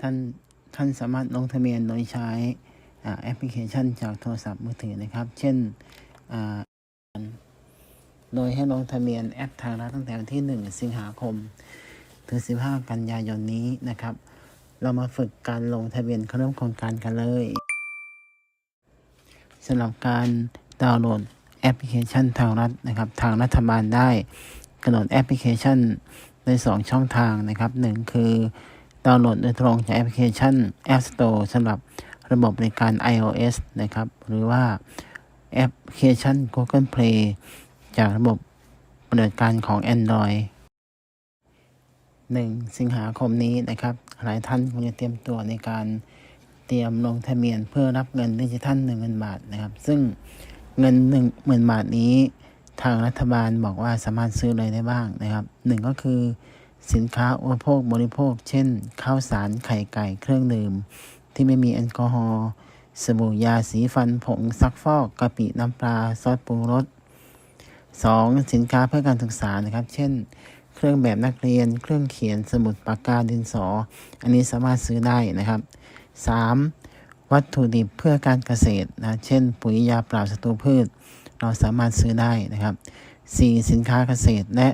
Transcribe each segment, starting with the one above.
ท่านท่านสามารถลงทะเบียนโดยใช้อ่าแอปพลิเคชันจากโทรศัพท์มือถือนะครับ เช่นอ่าโดยให้ลงทะเบียนแอปทางรัฐตั้งแต่วันที่ 1 สิงหาคม ถึง 15 กันยายนนี้นะครับ เรามาฝึกการลงทะเบียนเข้าร่วมโครงการกันเลยสำหรับการดาวน์โหลดแอปพลิเคชันทางรัฐนะครับ ทางรัฐบาลได้กำหนดแอปพลิเคชันในสองช่องทางนะครับหนึ่งคือ ดาวน์โหลดโดยตรงจากแอปพลิเคชัน App Store สำหรับระบบบริการ iOS นะครับ หรือว่าแอปพลิเคชัน Google Play จากระบบปฏิบัติการของ Android 1 สิงหาคมนี้นะครับ หลายท่านคงจะเตรียมตัวในการเตรียมลงทะเบียนเพื่อรับเงินดิจิทัล1 0,000 บาทนะครับ ซึ่งเงิน 1 0,000 บาทนี้ ทางรัฐบาลบอกว่าสามารถซื้ออะไรได้บ้างนะครับหนึ่งก็คือ สินค้าอุปโภคบริโภค เช่น ข้าวสารไข่ไก่เครื่องดื่ม ที่ไม่มีแอลกอฮอล์สบู่ยาสีฟันผงซักฟอกกะปิน้ำปลาซอสปรุงรส 2. สินค้าเพื่อการศึกษานะครับ เช่น เครื่องแบบนักเรียน เครื่องเขียนสมุดปากกาดินสอ อันนี้สามารถซื้อได้นะครับ 3. วัตถุดิบเพื่อการเกษตรนะเช่น ปุ๋ยยาปราบศัตรูพืช เราสามารถซื้อได้นะครับ 4. สินค้าเกษตรและ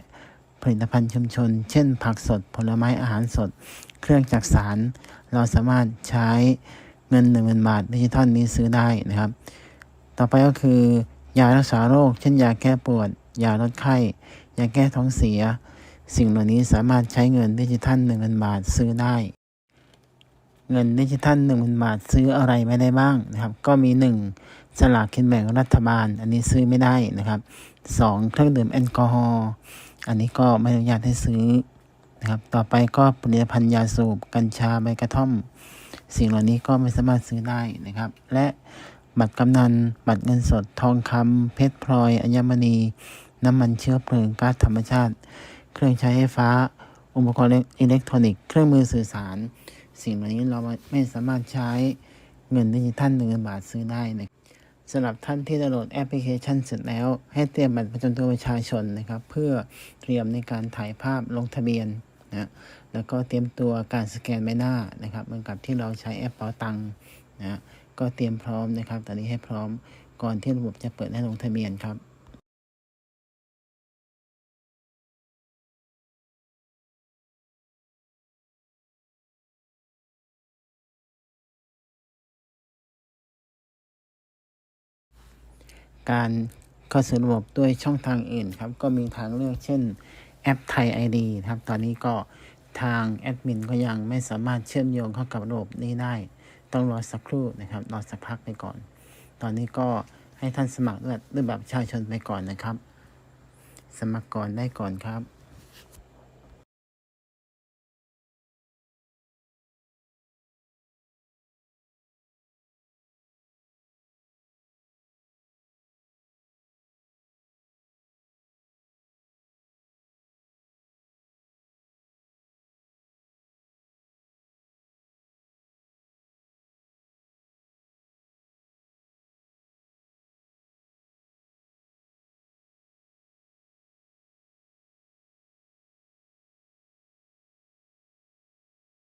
ผลิตภัณฑ์ชุมชน เช่น ผักสด ผลไม้อาหารสด เครื่องจักสาร เราสามารถใช้เงิน 1 0,000 บาทดิจิทัลนี้ซื้อได้นะครับ ต่อไปก็คือยารักษาโรค เช่นยาแก้ปวด ยาลดไข้ ยาแก้ท้องเสีย สิ่งเหล่านี้สามารถใช้เงินดิจิทัล1 0,000 บาทซื้อได้ เงินดิจิทัล1 0,000 บาทซื้ออะไรไม่ได้บ้างนะครับ ก็มี 1. สลากกินแบ่งรัฐบาล อันนี้ซื้อไม่ได้นะครับ 2. เครื่องดื่มแอลกอฮอล์ อันนี้ก็ไม่อนุญาตให้ซื้อนะครับ ต่อไปก็ผลิตภัณฑ์ยาสูบ กัญชาใบกระท่อม สิ่งเหล่านี้ก็ไม่สามารถซื้อได้นะครับ และบัตรกำนัน บัตรเงินสด ทองคำเพชรพลอย อัญมณี น้ำมันเชื้อเพลิงก๊าซธรรมชาติ เครื่องใช้ไฟฟ้า อุปกรณ์อิเล็กทรอนิกส์ เครื่องมือสื่อสาร สิ่งเหล่านี้เราไม่สามารถใช้เงินดิจิทัลหนึ่งบาทซื้อได้นะ สำหรับท่านที่ดาวน์โหลดแอปพลิเคชันเสร็จแล้ว ให้เตรียมบัตรประจำตัวประชาชนนะครับ เพื่อเตรียมในการถ่ายภาพลงทะเบียนนะแล้วก็เตรียมตัวการสแกนใบหน้านะครับเหมือนกับที่เราใช้แอปเป๋าตังนะก็เตรียมพร้อมนะครับ ตอนนี้ให้พร้อมก่อนที่ระบบจะเปิดให้ลงทะเบียนครับ การเข้าสู่ระบบด้วยช่องทางอื่นครับ ก็มีทางเลือกเช่นแอปไทยไอดีครับ ตอนนี้ก็ทางแอดมินก็ยังไม่สามารถเชื่อมโยงเข้ากับระบบนี้ได้ ต้องรอสักครู่นะครับรอสักพักไปก่อน ตอนนี้ก็ให้ท่านสมัครด้วยด้วยแบบประชาชนไปก่อนนะครับ สมัครก่อนได้ก่อนครับ